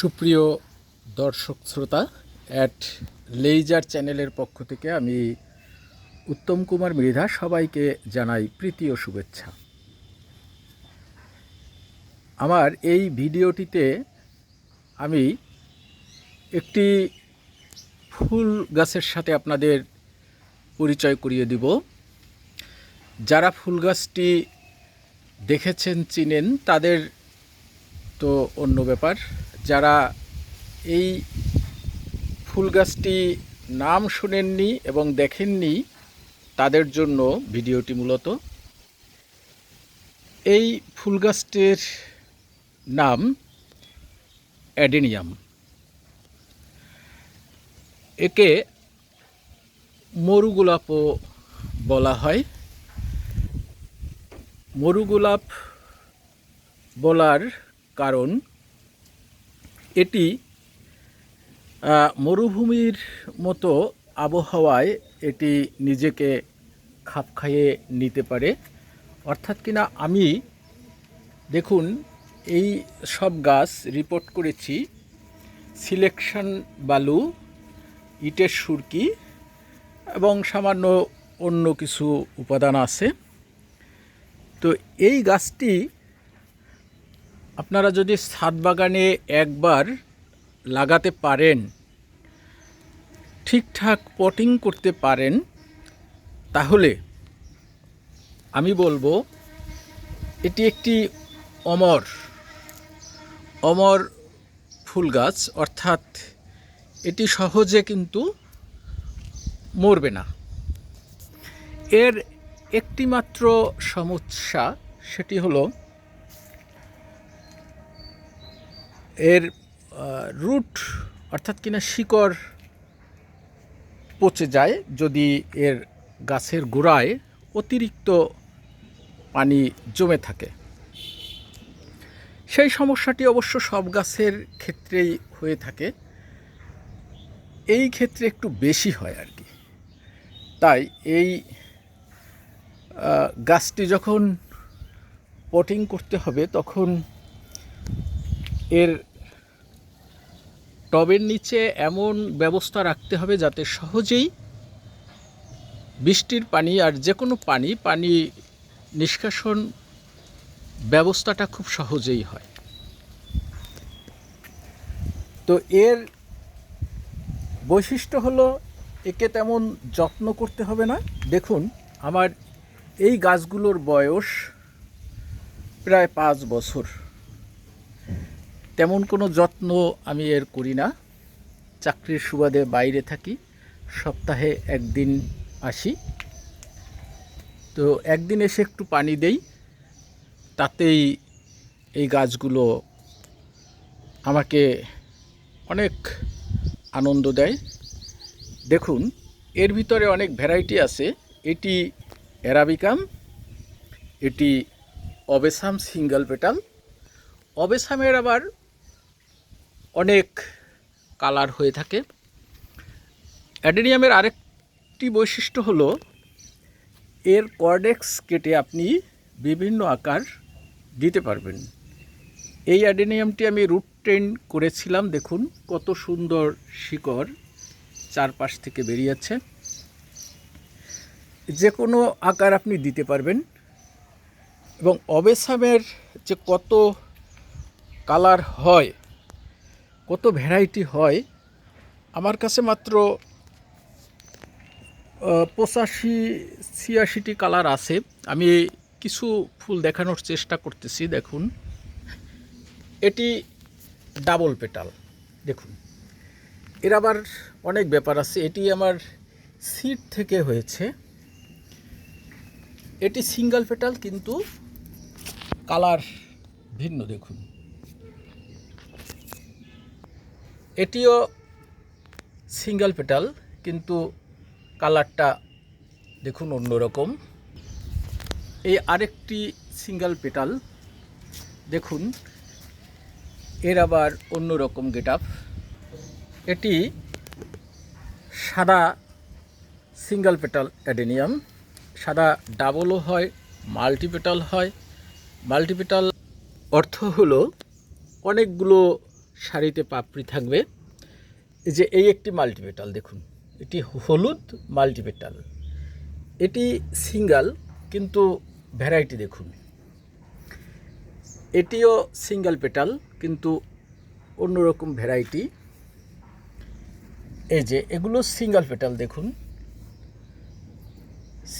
সুপ্রিয় দর্শক শ্রোতা অ্যাট লেইজার চ্যানেলের পক্ষ থেকে আমি উত্তম কুমার মৃধা সবাইকে জানাই প্রীতি ও শুভেচ্ছা। আমার এই ভিডিওটিতে আমি একটি ফুল গাছের সাথে আপনাদের পরিচয় করিয়ে দিব। যারা ফুল গাছটি দেখেছেন, চিনেন, তাদের তো অন্য ব্যাপার। যারা এই ফুল গাছটি নাম শুনেননি এবং দেখেননি, তাদের জন্য ভিডিওটি মূলত এই ফুল গাছটির নাম অ্যাডেনিয়াম। একে মরুগোলাপও বলা হয়। মরুগোলাপ বলার কারণ এটি মরুভূমির মতো আবহাওয়ায় এটি নিজেকে খাপ খাইয়ে নিতে পারে। অর্থাৎ কিনা আমি, দেখুন, এই সব গাছ রিপোর্ট করেছি সিলেকশন বালু, ইটের সুরকি এবং সামান্য অন্য কিছু উপাদান আছে। তো এই গাছটি আপনারা যদি ছাদ বাগানে একবার লাগাতে পারেন, ঠিকঠাক পটিং করতে পারেন, তাহলে আমি বলব এটি একটি অমর অমর ফুল গাছ, অর্থাৎ এটি সহজে কিন্তু মরবে না। এর একটি মাত্র সমস্যা সেটি হলো এর রুট অর্থাৎ কিনা শিকড় পচে যায় যদি এর গাছের গোড়ায় অতিরিক্ত পানি জমে থাকে। সেই সমস্যাটি অবশ্য সব গাছের ক্ষেত্রেই হয়ে থাকে। এই ক্ষেত্রে একটু বেশি হয় আর কি। তাই এই গাছটি যখন পটিং করতে হবে তখন এর টবের নিচে এমন ব্যবস্থা রাখতে হবে যাতে সহজেই বৃষ্টির পানি আর যে কোনো পানি পানি নিষ্কাশন ব্যবস্থাটা খুব সহজেই হয়। তো এর বৈশিষ্ট্য হলো, একে তেমন যত্ন করতে হবে না। দেখুন, আমার এই গাছগুলোর বয়স প্রায় পাঁচ বছর। তেমন কোনো যত্ন আমি এর করি না। চাকরির সুবাদে বাইরে থাকি, সপ্তাহে একদিন আসি। তো একদিন এসে একটু পানি দেই, তাতেই এই গাছগুলো আমাকে অনেক আনন্দ দেয়। দেখুন, এর ভিতরে অনেক ভ্যারাইটি আছে। এটি অ্যারাবিকাম, এটি অবেসাম সিঙ্গেল পেটাল। অবেসামের আবার অনেক কালার হয়ে থাকে। অ্যাডেনিয়ামের আরেকটি বৈশিষ্ট্য হলো, এর কর্ডেক্স কেটে আপনি বিভিন্ন আকার দিতে পারবেন। এই অ্যাডেনিয়ামটি আমি রুট ট্রেন করেছিলাম, দেখুন কত সুন্দর শিকড় চারপাশ থেকে বেরিয়েছে যে কোনো আকার আপনি দিতে পারবেন এবং অবেসামের যে কত কালার হয় কত ভ্যারাইটি হয়, আমার কাছে মাত্র পঁচাশি, ছিয়াশিটি কালার আছে। আমি কিছু ফুল দেখানোর চেষ্টা করতেছি, দেখুন। এটি ডাবল পেটাল দেখুন। এর আবার অনেক ব্যাপার আছে, এটি আমার সিট থেকে হয়েছে। এটি সিঙ্গেল পেটাল কিন্তু কালার ভিন্ন, দেখুন। এটিও সিঙ্গেল পেটাল কিন্তু কালারটা দেখুন অন্যরকম। এই আরেকটি সিঙ্গেল পেটাল দেখুন, এর আবার অন্যরকম গেট আপ এটি সাদা সিঙ্গেল পেটাল অ্যাডেনিয়াম সাদা ডাবলও হয় মাল্টিপেটাল হয়। মাল্টিপেটাল অর্থ হলো অনেকগুলো সারিতে পাপড়ি থাকবে। এই যে এই একটি মাল্টিপেটাল দেখুন, এটি হলুদ মাল্টিপেটাল। এটি সিঙ্গাল, কিন্তু ভ্যারাইটি দেখুন। এটিও সিঙ্গেল পেটাল, কিন্তু অন্যরকম ভ্যারাইটি। এই যে এগুলো সিঙ্গেল পেটাল দেখুন।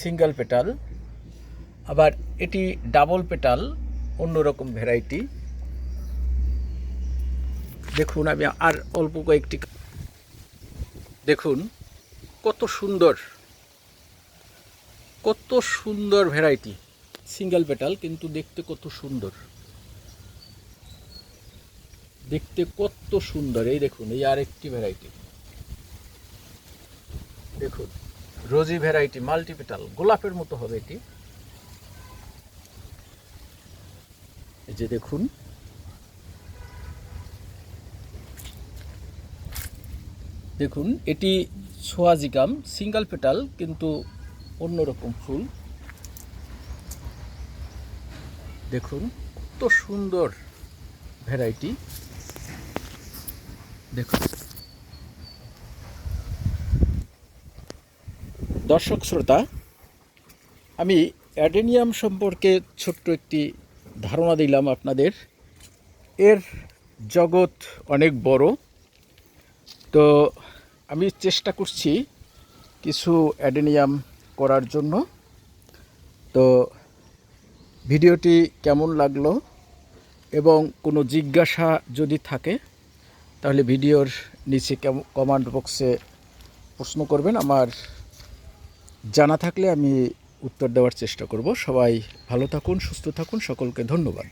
সিঙ্গেল পেটাল, আবার এটি ডাবল পেটাল, অন্যরকম ভ্যারাইটি। দেখুন আমি আর অল্প কয়েকটি দেখুন, কত সুন্দর কত সুন্দর ভ্যারাইটি সিঙ্গেল পেটাল কিন্তু দেখতে কত সুন্দর। দেখতে কত সুন্দর, এই দেখুন, এই আরেকটি ভ্যারাইটি দেখুন রোজি ভ্যারাইটি মাল্টিপেটাল গোলাপের মতো হবে এটি। এই যে দেখুন দেখুন, এটি সোয়াজিকাম সিঙ্গেল পেটাল, কিন্তু অন্যরকম ফুল। দেখুন, কত সুন্দর ভ্যারাইটি। দেখুন। দর্শক, শ্রোতা, আমি অ্যাডেনিয়াম সম্পর্কে ছোট্ট একটি ধারণা দিলাম আপনাদের। এর জগৎ অনেক বড়। তো আমি চেষ্টা করছি কিছু অ্যাডেনিয়াম করার জন্য। তো ভিডিওটি কেমন লাগল এবং কোনো জিজ্ঞাসা যদি থাকে, তাহলে ভিডিওর নিচে কমান্ড বক্সে প্রশ্ন করবেন। আমার জানা থাকলে আমি উত্তর দেওয়ার চেষ্টা করব। সবাই ভালো থাকুন, সুস্থ থাকুন, সকলকে ধন্যবাদ।